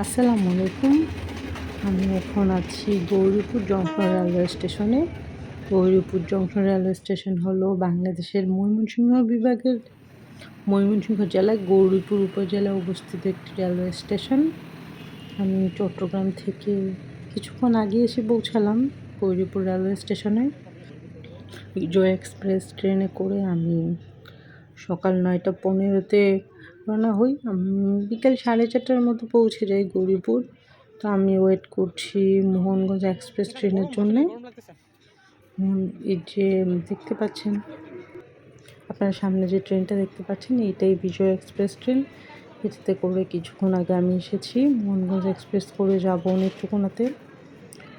আসসালামু আলাইকুম। আমি এখন আছি গৌরীপুর জংশন রেলওয়ে স্টেশনে। গৌরীপুর জংশন রেলওয়ে স্টেশন হলো বাংলাদেশের ময়মনসিংহ বিভাগের ময়মনসিংহ জেলায় গৌরীপুর উপজেলায় অবস্থিত একটি রেলওয়ে স্টেশন। আমি চট্টগ্রাম থেকে কিছুক্ষণ আগে এসে পৌঁছালাম গৌরীপুর রেলওয়ে স্টেশনে। বিজয় এক্সপ্রেস ট্রেনে করে আমি সকাল নয়টা পনেরোতে রওনা হই। বিকেল সাড়ে চারটার মতো পৌঁছে যাই গৌরীপুর। তো আমি ওয়েট করছি মোহনগঞ্জ এক্সপ্রেস ট্রেনের জন্যে। এই যে দেখতে পাচ্ছেন, আপনার সামনে যে ট্রেনটা দেখতে পাচ্ছেন, এইটাই বিজয় এক্সপ্রেস ট্রেন। এটাতে করে কিছুক্ষণ আগে আমি এসেছি, মোহনগঞ্জ এক্সপ্রেস করে যাব নেত্রকোনাতে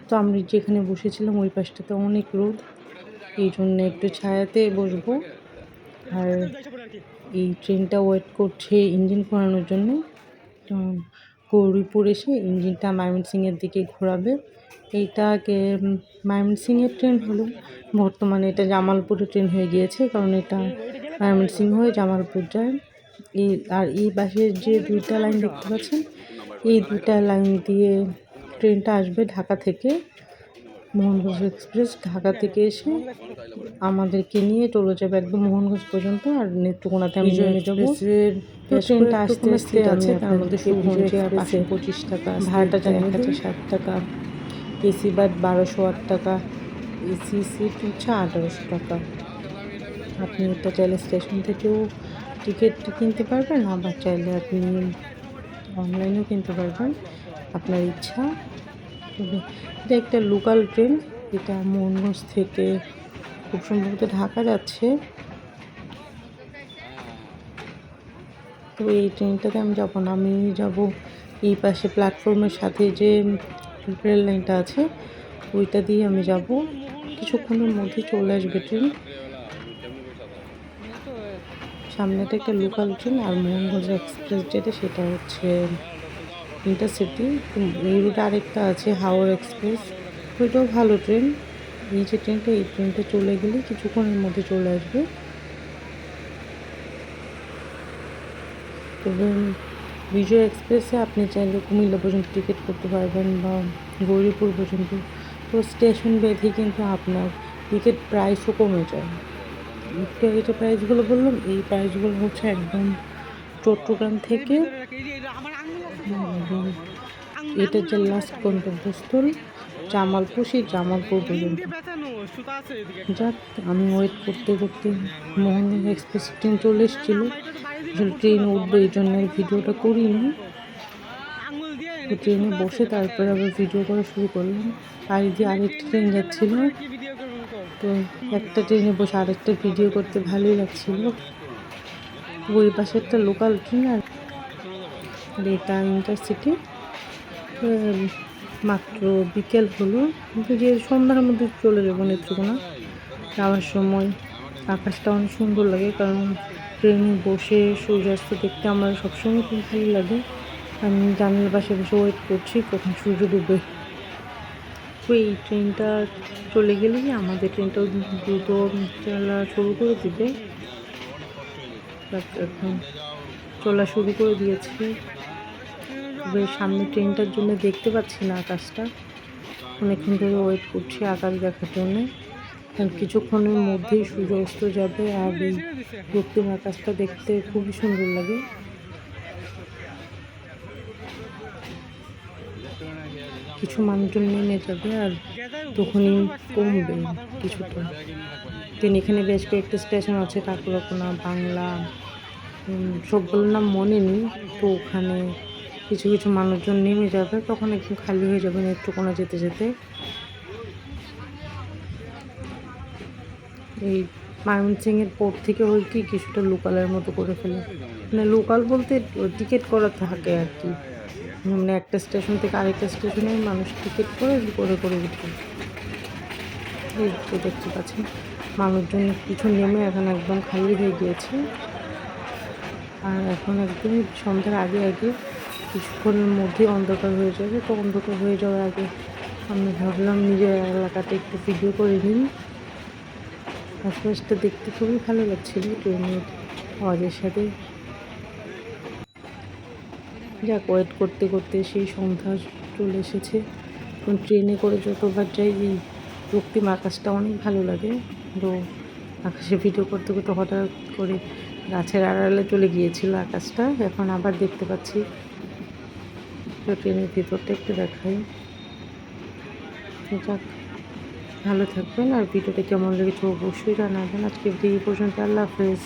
তো আমি যেখানে বসেছিলাম, ওই পাশটাতে অনেক রোদ। এই জন্য একটু ছায়াতে বসবো। আর এই ট্রেনটা ওয়েট করছে ইঞ্জিন ঘোরানোর জন্য। গৌরীপুর এসে ইঞ্জিনটা ময়মনসিংহের দিকে ঘোরাবে। এইটা আগে উম, ময়মনসিংহের ট্রেন হলো। বর্তমানে এটা জামালপুরের ট্রেন হয়ে গিয়েছে কারণ এটা ময়মনসিংহ হয়ে জামালপুর যায়। এই আর এই পাশের যে দুইটা লাইন দেখতে পাচ্ছেন এই দুইটা লাইন দিয়ে ট্রেনটা আসবে ঢাকা থেকে। মোহনগঞ্জ এক্সপ্রেস ঢাকা থেকে এসে আমাদেরকে নিয়ে চলে যাবে একদম মোহনগঞ্জ পর্যন্ত আর নেত্রকোনাতে আমি নেমে যাব। ট্রেনটা আস্তে আস্তে আছে? তার মধ্যে পাঁচশো পঁচিশ টাকা ভাড়াটা জানি এক হাজার ষাট টাকা এসি বাদ বারোশো আট টাকা এসি সিট হচ্ছে আঠারোশো টাকা। আপনি এটা চাইলে স্টেশন থেকেও টিকিট কিনতে পারবেন আবার চাইলে আপনি অনলাইনেও কিনতে পারবেন। আপনার ইচ্ছা তবে এটা একটা লোকাল ট্রেন এটা মোহনগঞ্জ থেকে খুব সম্ভবত ঢাকা যাচ্ছে। তো এই ট্রেনটাতে আমি যাব না, আমি যাব এই পাশে প্ল্যাটফর্মের সাথে যে রেল লাইনটা আছে, ওইটা দিয়ে আমি যাব। কিছুক্ষণের মধ্যে চলে আসবে ট্রেন সামনেটা একটা লোকাল ট্রেন আর মোহনগঞ্জ এক্সপ্রেস যেটা, সেটা হচ্ছে ইন্টারসিটি এই রুটে আরেকটা আছে, হাওড় এক্সপ্রেস ওইটাও ভালো ট্রেন এই যে ট্রেনটা এই ট্রেনটা চলে গেলে কিছুক্ষণের মধ্যে চলে আসবে। তবে বিজয় এক্সপ্রেসে আপনি চাইলে কুমিল্লা পর্যন্ত টিকিট করতে পারবেন বা গৌরীপুর পর্যন্ত। তো স্টেশন বেঁধে কিন্তু আপনার টিকিট প্রাইসও কমে যায়। যে প্রাইসগুলো বললাম, এই প্রাইসগুলো হচ্ছে একদম চট্টগ্রাম থেকে এটা যে লাস্ট গন্তব্যস্থল জামালপুর সেই জামালপুর পর্যন্ত যাক, আমি ওয়েট করতে করতে মোহনগঞ্জ এক্সপ্রেস ট্রেন চলে এসেছিল। ট্রেন উঠবে এই জন্য ভিডিওটা করিনি। তো ট্রেনে বসে তারপরে আবার ভিডিও করা শুরু করলাম। আর যে আরেকটা ট্রেন যাচ্ছিল, তো একটা ট্রেনে বসে আরেকটা ভিডিও করতে ভালোই লাগছিল। ওই পাশে একটা লোকাল ট্রেন আর এটা ইন্টারসিটি মাত্র বিকেল হলো। কিন্তু যে সন্ধ্যার মধ্যে চলে যাব নেত্রকোনা, যাওয়ার সময় আকাশটা অনেক সুন্দর লাগে, কারণ ট্রেনে বসে সূর্যাস্ত দেখতে আমার সবসময় খুব ভালো লাগে। আমি জানালার পাশে বসে ওয়েট করছি কখন সূর্য ডুবে এই ট্রেনটা চলে গেলেই আমাদের ট্রেনটাও দ্রুত চলা শুরু করে দিবে। এখন চলা শুরু করে দিয়েছে। তবে সামনে ট্রেনটার জন্য দেখতে পাচ্ছি না আকাশটা। অনেকক্ষণ ধরে ওয়েট করছি আকাশ দেখার জন্য। কিছুক্ষণের মধ্যেই সূর্য অস্ত যাবে আর এই রক্তিম আকাশটা দেখতে খুবই সুন্দর লাগে। কিছু মানুষজন নেমে যাবে আর তখনই কমবে কিছুটা। তিনি এখানে বেশ কয়েকটা স্টেশন আছে, কাকুরকোনা, বাংলা সবগুলোর নাম মনে নেই। তো ওখানে কিছু কিছু মানুষজন নেমে যাবে, তখন একদম খালি হয়ে যাবে কোনো যেতে যেতে। এই ময়মনসিংহের পোর্ট থেকে ওই কি কিছুটা লোকালের মতো করে ফেলে। মানে লোকাল বলতে টিকিট করা থাকে আর কি। মানে একটা স্টেশন থেকে আরেকটা স্টেশনে মানুষ টিকিট করে করে করে উঠবে এই যে দেখতে পাচ্ছেন, মানুষজন কিছু নেমে এখন একদম খালি হয়ে গিয়েছে। আর এখন একদমই সন্ধ্যার আগে আগে কিছুক্ষণের মধ্যেই অন্ধকার হয়ে যাবে। তো অন্ধকার হয়ে যাওয়ার আগে আমি ভাবলাম নিজের এলাকাতে একটু ভিডিও করে নিই। আশপাশটা দেখতে খুবই ভালো লাগছিল ট্রেনের আওয়াজের সাথে। যাক ওয়েট করতে করতে সেই সন্ধ্যা চলে এসেছে। এখন ট্রেনে করে যতবার যাই, এই রক্তিম আকাশটা অনেক ভালো লাগে। তো আকাশে ভিডিও করতে করতে হঠাৎ করে গাছের আড়ালে চলে গিয়েছিল আকাশটা। এখন আবার দেখতে পাচ্ছি ট্রেনের ভিতরটা একটু দেখাই। যাক, ভালো থাকবেন আর ভিডিওটা কেমন লেগেছে অবশ্যই জানাবেন। আজকে এই পর্যন্ত, আল্লাহ হাফেজ।